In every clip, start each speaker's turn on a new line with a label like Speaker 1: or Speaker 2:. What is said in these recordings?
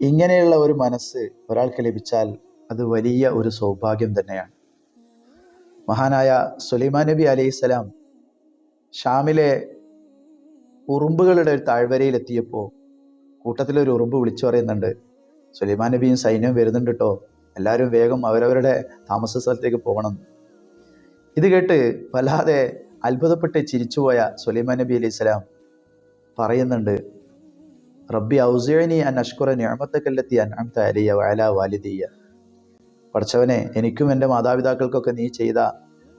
Speaker 1: ഇങ്ങനെയുള്ള ഒരു മനസ്സ് ഒരാൾക്ക് ലഭിച്ചാൽ അത് വലിയ ഒരു സൗഭാഗ്യം തന്നെയാണ്. മഹാനായ സുലൈമാൻ നബി അലൈഹിസ്സലാം ഷാമിലെ ഉറുമ്പുകളുടെ ഒരു താഴ്വരയിലെത്തിയപ്പോൾ കൂട്ടത്തിലൊരു ഉറുമ്പ് വിളിച്ചു പറയുന്നുണ്ട് സുലൈമാൻ നബിയും സൈന്യവും വരുന്നുണ്ട് കേട്ടോ എല്ലാവരും വേഗം അവരവരുടെ താമസ സ്ഥലത്തേക്ക് പോകണം. ഇത് കേട്ട് വല്ലാതെ അത്ഭുതപ്പെട്ട് ചിരിച്ചുപോയ സുലൈമാൻ നബി അലൈഹി സ്വലാം പറയുന്നുണ്ട് റബ്ബി ഔസിയനി അൻ അഷ്കുറ ഞാമത്തക്കല്ലെത്തി അൻഅംത അലിയ വഅല വാലിദിയ. പഠിച്ചവനെ എനിക്കും എന്റെ മാതാപിതാക്കൾക്കൊക്കെ നീ ചെയ്ത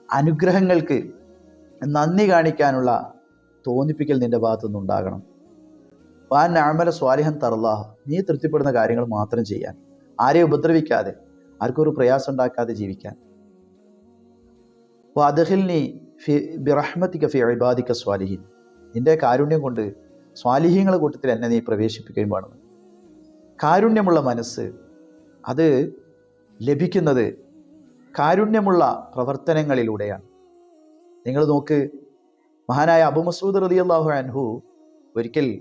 Speaker 1: അനുഗ്രഹങ്ങൾക്ക് നന്ദി കാണിക്കാനുള്ള തോന്നിപ്പിക്കൽ നിന്റെ ഭാഗത്തുനിന്ന് ഉണ്ടാകണം. വാൻ അമല സ്വാലിഹൻ തറല്ലാഹ്. നീ തൃപ്തിപ്പെടുന്ന കാര്യങ്ങൾ മാത്രം ചെയ്യാൻ. ആരെയും ഉപദ്രവിക്കാതെ ആർക്കൊരു പ്രയാസം ഉണ്ടാക്കാതെ ജീവിക്കാൻ. വാദഹിൽനി ഫി ബിറഹ്മത്തിക്ക ഫി അഴിബാദിക്ക സ്വാലിഹിൻ. നിന്റെ കാരുണ്യം കൊണ്ട് സ്വാലിഹ്യങ്ങളെ കൂട്ടത്തിൽ എന്നെ നീ പ്രവേശിപ്പിക്കുകയും വേണം. കാരുണ്യമുള്ള മനസ്സ് അത് ലഭിക്കുന്നത് കാരുണ്യമുള്ള പ്രവർത്തനങ്ങളിലൂടെയാണ്. നിങ്ങൾ നോക്ക് മഹാനായ അബു മസൂദ് റതി അള്ളാഹു അൻഹു ഒരിക്കൽ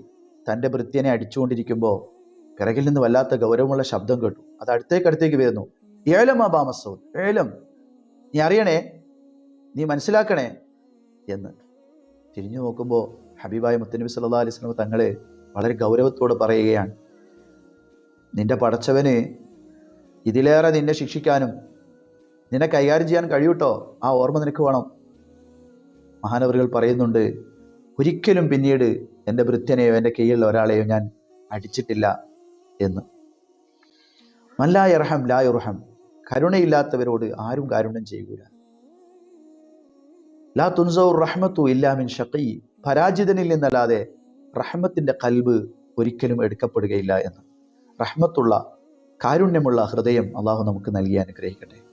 Speaker 1: തന്റെ ഭൃത്യനെ അടിച്ചുകൊണ്ടിരിക്കുമ്പോൾ പിറകിൽ നിന്ന് വല്ലാത്ത ഗൗരവമുള്ള ശബ്ദം കേട്ടു. അത് അടുത്തേക്ക് അടുത്തേക്ക് വരുന്നു. ഏലം അബാ മസൂദ് ഏലം. നീ അറിയണേ? നീ മനസ്സിലാക്കണേ? എന്ന് തിരിഞ്ഞു നോക്കുമ്പോൾ ഹബീബായ മുത്തനബി സല്ലാ അലൈഹി സ്വലം തങ്ങളെ വളരെ ഗൗരവത്തോടെ പറയുകയാണ്. നിന്റെ പടച്ചവന് ഇതിലേറെ നിന്നെ ശിക്ഷിക്കാനും നിന്നെ കൈകാര്യം ചെയ്യാൻ കഴിയൂട്ടോ? ആ ഓർമ്മ നിനക്ക് വേണം. മഹാനവറുകൾ പറയുന്നുണ്ട് ഒരിക്കലും പിന്നീട് എന്റെ വൃദ്ധനെയോ എന്റെ കീഴിലുള്ള ഒരാളെയോ ഞാൻ അടിച്ചിട്ടില്ല എന്ന്. മല്ലായർഹം ലായുർഹം കരുണയില്ലാത്തവരോട് ആരും കാരുണ്യം ചെയ്യൂല. ലാ തുൻസൗർ റഹ്മത്തു ഇല്ലാമിൻ ഷഖി. പരാജിതനിൽ നിന്നല്ലാതെ റഹ്മത്തിന്റെ കൽബ് ഒരിക്കലും എടുക്കപ്പെടുകയില്ല എന്ന്. റഹ്മത്തുള്ള കാരുണ്യമുള്ള ഹൃദയം അള്ളാഹു നമുക്ക് നൽകി അനുഗ്രഹിക്കട്ടെ.